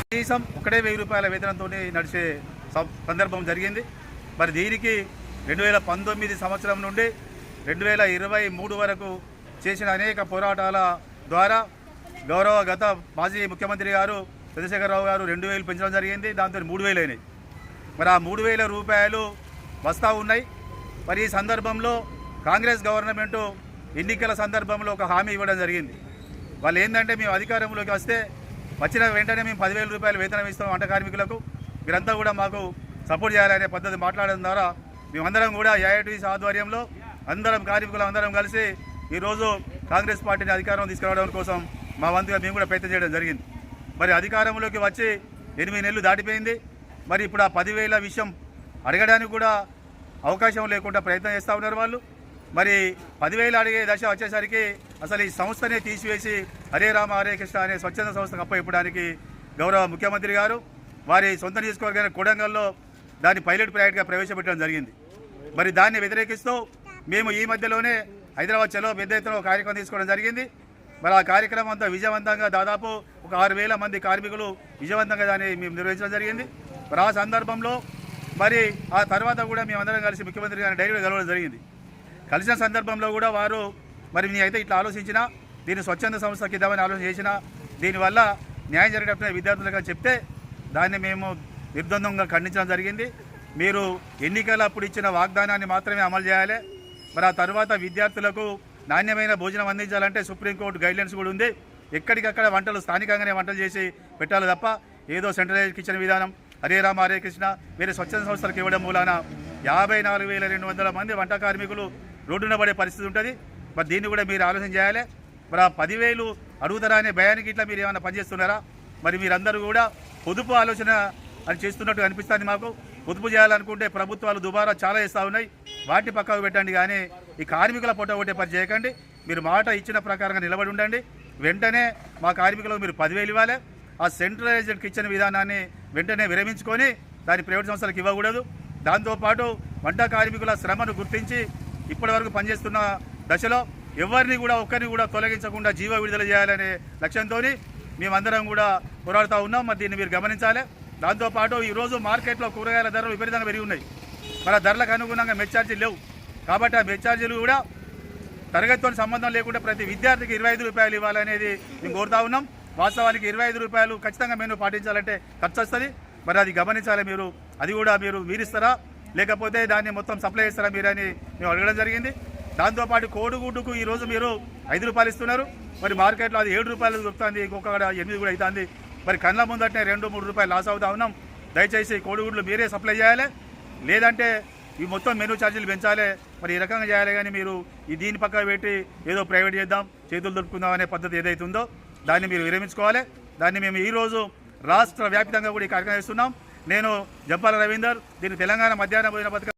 కనీసం ఒకటే వెయ్యి రూపాయల వేతనంతో నడిచే సందర్భం జరిగింది. మరి దీనికి రెండు వేల పంతొమ్మిది సంవత్సరం నుండి రెండు వేల ఇరవై మూడు వరకు చేసిన అనేక పోరాటాల ద్వారా గౌరవ గత మాజీ ముఖ్యమంత్రి గారు చంద్రశేఖరరావు గారు రెండు వేలు పెంచడం జరిగింది. దాంతో మూడు వేలు అయినాయి. మరి ఆ మూడు వేల రూపాయలు వస్తూ ఉన్నాయి. మరి ఈ సందర్భంలో కాంగ్రెస్ గవర్నమెంటు ఎన్నికల సందర్భంలో ఒక హామీ ఇవ్వడం జరిగింది. వాళ్ళు ఏంటంటే మేము అధికారంలోకి వస్తే వచ్చిన వెంటనే మేము పదివేల రూపాయలు వేతనం ఇస్తాం వంట కార్మికులకు. మీరంతా కూడా మాకు సపోర్ట్ చేయాలనే పద్ధతి మాట్లాడడం ద్వారా మేమందరం కూడా ఏఐటీసీ ఆధ్వర్యంలో అందరం కార్మికులు అందరం కలిసి ఈరోజు కాంగ్రెస్ పార్టీని అధికారం తీసుకురావడం కోసం మా వంతుగా మేము కూడా ప్రయత్నం చేయడం జరిగింది. మరి అధికారంలోకి వచ్చి ఎనిమిది నెలలు దాటిపోయింది. మరి ఇప్పుడు ఆ పదివేల విషయం అడగడానికి కూడా అవకాశం లేకుండా ప్రయత్నం చేస్తూ ఉన్నారు వాళ్ళు. మరి పదివేలు అడిగే దశ వచ్చేసరికి అసలు ఈ సంస్థనే తీసివేసి హరే రామ హరే కృష్ణ అనే స్వచ్ఛంద సంస్థకు అప్పయిప్పడానికి గౌరవ ముఖ్యమంత్రి గారు వారి సొంత నియోజకవర్గమైన కొడంగల్లో దాన్ని పైలట్ ప్రాజెక్ట్గా ప్రవేశపెట్టడం జరిగింది. మరి దాన్ని వ్యతిరేకిస్తూ మేము ఈ మధ్యలోనే హైదరాబాద్ చలో పెద్ద ఎత్తున కార్యక్రమం తీసుకోవడం జరిగింది. మరి ఆ కార్యక్రమం అంతా విజయవంతంగా దాదాపు ఒక ఆరు వేల మంది కార్మికులు విజయవంతంగా దాన్ని మేము నిర్వహించడం జరిగింది. మరి ఆ సందర్భంలో మరి ఆ తర్వాత కూడా మేమందరం కలిసి ముఖ్యమంత్రి గారిని డైరెక్ట్గా కలవడం జరిగింది. కలిసిన సందర్భంలో కూడా వారు మరి నేనైతే అయితే ఇట్లా ఆలోచించినా దీన్ని స్వచ్ఛంద సంస్థకి ఇద్దామని ఆలోచన చేసినా దీనివల్ల న్యాయం జరిగేటప్పుడు విద్యార్థులుగా చెప్తే దాన్ని మేము నిర్బంధంగా ఖండించడం జరిగింది. మీరు ఎన్నికల అప్పుడు ఇచ్చిన వాగ్దానాన్ని మాత్రమే అమలు చేయాలి. మరి ఆ తర్వాత విద్యార్థులకు నాణ్యమైన భోజనం అందించాలంటే సుప్రీంకోర్టు గైడ్లైన్స్ కూడా ఉంది. ఎక్కడికక్కడ వంటలు స్థానికంగానే వంటలు చేసి పెట్టాలి తప్ప ఏదో సెంట్రలైజ్ కిచెన్ విధానం హరే రామ హరే కృష్ణ వేరే స్వచ్ఛంద సంస్థలకు ఇవ్వడం మూలాన యాభై నాలుగు వేల రెండు వందల మంది వంట కార్మికులు రోడ్డున పడే పరిస్థితి ఉంటుంది. మరి దీన్ని కూడా మీరు ఆలోచన చేయాలి. మరి ఆ పదివేలు అడుగుతారా అనే భయానికి ఇట్లా మీరు ఏమైనా పనిచేస్తున్నారా? మరి మీరందరూ కూడా పొదుపు ఆలోచన అని చేస్తున్నట్టు అనిపిస్తుంది మాకు. పొదుపు చేయాలనుకుంటే ప్రభుత్వాలు దుబారా చాలా చేస్తూ ఉన్నాయి. వాటిని పక్కకు పెట్టండి కానీ ఈ కార్మికుల పొట్ట కొట్టే పని చేయకండి. మీరు మాట ఇచ్చిన ప్రకారంగా నిలబడి ఉండండి. వెంటనే మా కార్మికులకు మీరు పదివేలు ఇవ్వాలి. ఆ సెంట్రలైజ్డ్ కిచెన్ విధానాన్ని వెంటనే విరమించుకొని దాన్ని ప్రైవేట్ సంస్థలకు ఇవ్వకూడదు. దాంతోపాటు వంట కార్మికుల శ్రమను గుర్తించి ఇప్పటివరకు పనిచేస్తున్న దశలో ఎవరిని కూడా ఒక్కరిని కూడా తొలగించకుండా జీవ విడుదల చేయాలనే లక్ష్యంతో మేమందరం కూడా పోరాడుతూ ఉన్నాం. మరి దీన్ని మీరు గమనించాలి. దాంతోపాటు ఈరోజు మార్కెట్లో కూరగాయల ధరలు విపరీతంగా పెరిగి ఉన్నాయి. మన ధరలకు అనుగుణంగా మెచ్చార్జీలు లేవు. కాబట్టి ఆ మెచ్చార్జీలు కూడా తరగతితో సంబంధం లేకుండా ప్రతి విద్యార్థికి ఇరవై ఐదు రూపాయలు ఇవ్వాలనేది మేము కోరుతా ఉన్నాం. వాస్తవానికి ఇరవై ఐదు రూపాయలు ఖచ్చితంగా మేము పాటించాలంటే ఖర్చు వస్తుంది. మరి అది గమనించాలి మీరు. అది కూడా మీరు మీరిస్తారా? లేకపోతే దాన్ని మొత్తం సప్లై చేస్తారా మీరు అని మేము అడగడం జరిగింది. దాంతోపాటు కోడిగుడ్డుకు ఈరోజు మీరు ఐదు రూపాయలు ఇస్తున్నారు. మరి మార్కెట్లో అది ఏడు రూపాయలు దొరుకుతుంది ఇంకొక ఎనిమిది కూడా అవుతుంది. మరి కళ్ళ ముందటనే రెండు మూడు రూపాయలు లాస్ అవుతా ఉన్నాం. దయచేసి కోడిగుడ్లు మీరే సప్లై చేయాలి. లేదంటే ఈ మొత్తం మెనూ ఛార్జీలు పెంచాలి. మరి ఈ రకంగా చేయాలి కానీ మీరు ఈ దీని పక్క పెట్టి ఏదో ప్రైవేట్ చేద్దాం చేతులు దొరుకుకుందాం అనే పద్ధతి ఏదైతుందో దాన్ని మీరు విరమించుకోవాలి. దాన్ని మేము ఈరోజు రాష్ట్ర వ్యాప్తంగా కూడా ఈ కార్యక్రమం చేస్తున్నాం. నేను జంపాల రవీందర్ దీన్ని తెలంగాణ మధ్యాహ్న భోజన పథకం